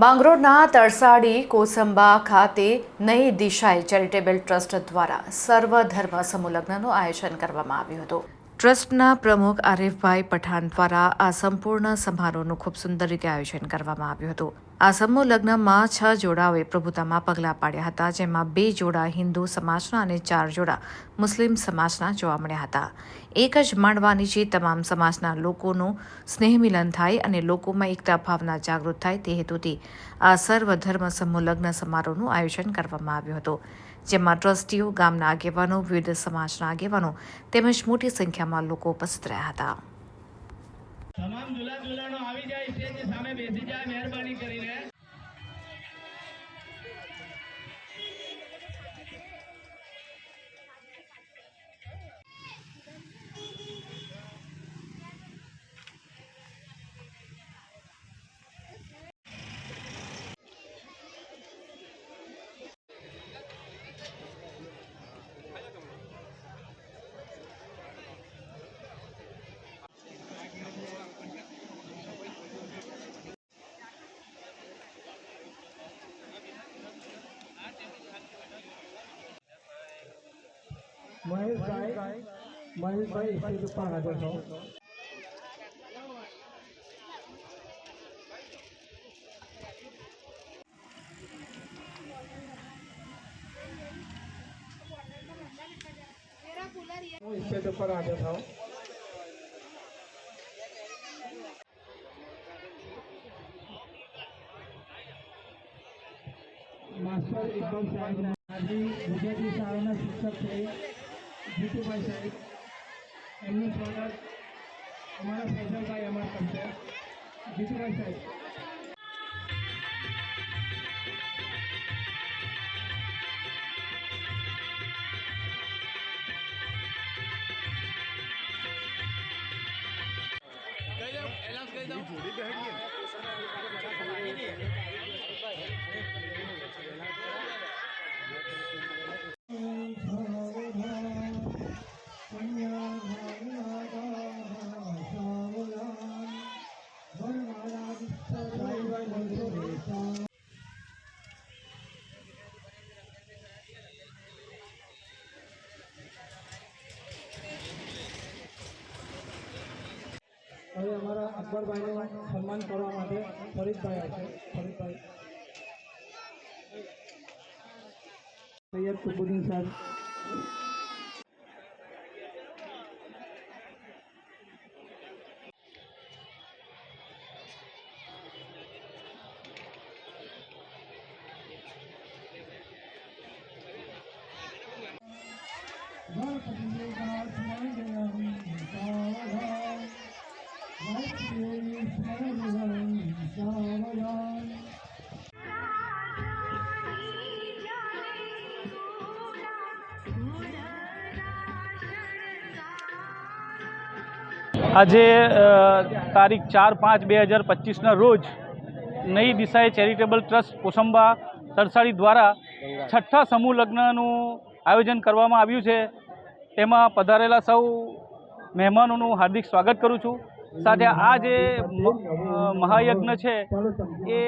માંગરોળના તરસાડી કોસંબા ખાતે નઈ દિશાએ ચેરિટેબલ ટ્રસ્ટ દ્વારા સર્વધર્મ સમુલગ્નનું આયોજન કરવામાં આવ્યું હતું. ટ્રસ્ટના પ્રમુખ આરિફભાઈ પઠાણ દ્વારા આ સંપૂર્ણ સમારોહનું ખૂબ સુંદર રીતે આયોજન કરવામાં આવ્યું હતું. આ સમૂહ લગ્નમાં છ જોડાઓએ પ્રભુતામાં પગલાં પાડ્યા હતા, જેમાં બે જોડા હિન્દુ સમાજના અને ચાર જોડા મુસ્લિમ સમાજના જોવા મળ્યા હતા. એક જ માંડવા નીચે તમામ સમાજના લોકોનું સ્નેહ મિલન થાય અને લોકોમાં એકતા ભાવના જાગૃત થાય તે હેતુથી આ સર્વધર્મ સમૂહ લગ્ન સમારોહનું આયોજન કરવામાં આવ્યું હતું, જેમાં ટ્રસ્ટીઓ, ગામના આગેવાનો, વિવિધ સમાજના આગેવાનો તેમજ મોટી સંખ્યામાં લોકો ઉપસ્થિત રહ્યા હતા. તમામ દુલ્હા દુલ્હનો આવી જાય સ્ટેજ સામે બેસી જાય, મહેરબાની કરીને મહેશભાઈ મહેશભાઈ સ્ટેજ ઉપર હાજર છો સ્ટેજ ઉપર હાજર થાઓ માસ્ટર ઇકબાલ સાહેબ આજે ગુજરાતી શાળાના શિક્ષક છે જીતુભાઈ સાહેબ એમનું સ્વાગત. અમારા ફૈઝલભાઈ અમાર કરશે જીતુભાઈ સાહેબ. હવે અમારા અકબરભાઈનું સન્માન કરવા માટે ફરીદભાઈ આવશે ફરીદભાઈ. સૈયદ કુબુદ્દીન સાહેબ. આજે તારીખ ચાર પાંચ બે હજાર પચીસના રોજ નઈ દિશાએ ચેરિટેબલ ટ્રસ્ટ કોસંબા તરસાડી દ્વારા છઠ્ઠા સમૂહ લગ્નનું આયોજન કરવામાં આવ્યું છે. તેમાં પધારેલા સૌ મહેમાનોનું હાર્દિક સ્વાગત કરું છું. સાથે આ જે મહાયજ્ઞ છે, એ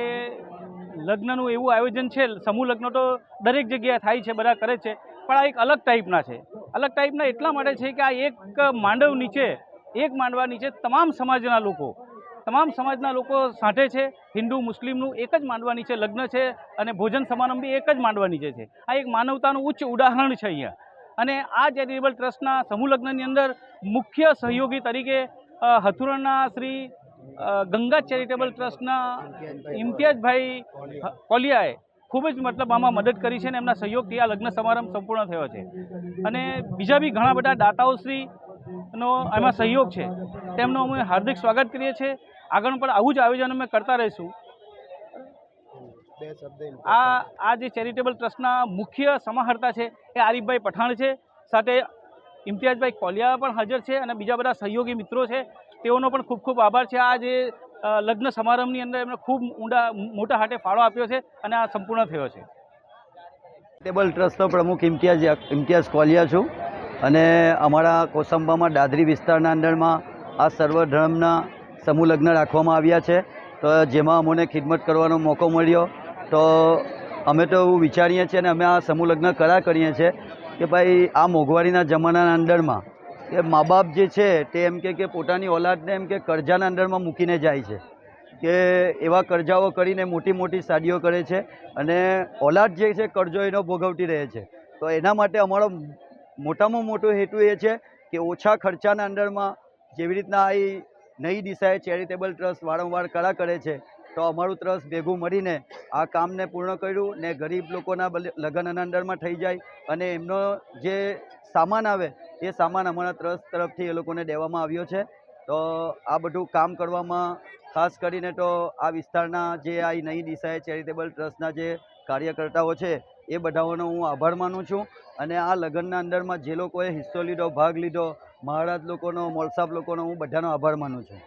લગ્નનું એવું આયોજન છે, સમૂહ લગ્ન તો દરેક જગ્યાએ થાય છે, બધા કરે છે, પણ આ એક અલગ ટાઈપના છે. અલગ ટાઈપના એટલા માટે છે કે આ એક માંડવ નીચે એક માંડવા નીચે તમામ સમાજના લોકો. તમામ સમાજના લોકો સાંઠે છે. હિન્દુ, મુસ્લિમનું એક જ માંડવા નીચે લગ્ન છે અને ભોજન સમારંભ એક જ માંડવા નીચે છે આ એક માનવતાનું ઉચ્ચ ઉદાહરણ છે અહીંયા. અને આ ચેરિટેબલ ટ્રસ્ટના સમૂહ લગ્નની અંદર મુખ્ય સહયોગી તરીકે હથુરણના શ્રી ગંગા ચેરિટેબલ ટ્રસ્ટના ઇમ્તિયાજભાઈ કોલિયાએ ખૂબ જ મતલબ આમાં મદદ કરી છે અને એમના સહયોગથી આ લગ્ન સમારંભ સંપૂર્ણ થયો છે. અને બીજા બી ઘણા બધા દાતાઓ શ્રી નો એમાં સહયોગ છે. તેમનો અમે હાર્દિક સ્વાગત કરીએ છીએ. આગળ પણ આવું જ આયોજન અમે કરતા રહીશું. આ આ જે ચેરિટેબલ ટ્રસ્ટના મુખ્ય સમાહર્તા છે એ આરીફભાઈ પઠાણ છે. સાથે ઇમ્તિયાજભાઈ કોલિયા પણ હાજર છે અને બીજા બધા સહયોગી મિત્રો છે. તેઓનો પણ ખૂબ ખૂબ આભાર છે. આ જે લગ્ન સમારંભની અંદર એમણે ખૂબ ઊંડા, મોટા હાટે ફાળો આપ્યો છે અને આ સંપૂર્ણ થયો છે. ટેબલ ટ્રસ્ટનો પ્રમુખ ઇમ્તિયાઝ ઇમ્તિયાઝ કોલિયા છું. અને અમારા કોસંબામાં દાદરી વિસ્તારના અંદરમાં આ સર્વ ધર્મના સમૂહ લગ્ન રાખવામાં આવ્યા છે. તો જેમાં અમને ખિદમત કરવાનો મોકો મળ્યો. તો અમે તો એવું વિચારીએ છીએ અને અમે આ સમૂહ લગ્ન કરા કરીએ છીએ કે ભાઈ આ મોંઘવારીના જમાનાના અંદરમાં કે મા બાપ જે છે તે એમ કે કે પોતાની ઓલાદને એમ કે કરજાના અંદરમાં મૂકીને જાય છે. કે એવા કરજાઓ કરીને મોટી મોટી સાડીઓ કરે છે અને ઓલાદ જે છે કરજો એનો ભોગવતી રહે છે. તો એના માટે અમારો મોટામાં મોટો હેતુ એ છે કે ઓછા ખર્ચાના અંદરમાં જેવી રીતના એ નઈ દિશાએ ચેરિટેબલ ટ્રસ્ટ વારંવાર કળા કરે છે, તો અમારું ટ્રસ્ટ ભેગું મળીને આ કામને પૂર્ણ કર્યું ને ગરીબ લોકોના લગ્નના અંદરમાં થઈ જાય અને એમનો જે સામાન આવે એ સામાન અમારા ટ્રસ્ટ તરફથી એ લોકોને દેવામાં આવ્યો છે. તો આ બધું કામ કરવામાં ખાસ કરીને તો આ વિસ્તારના જે આ નઈ દિશાએ ચેરિટેબલ ટ્રસ્ટના જે કાર્યકર્તાઓ છે, એ બધાઓનો હું આભાર માનું છું. અને આ લગ્નના અંદરમાં જે લોકોએ હિસ્સો લીધો, ભાગ લીધો, મહારાજ લોકોનો, મોલસાબ લોકોનો હું બધાનો આભાર માનું છું.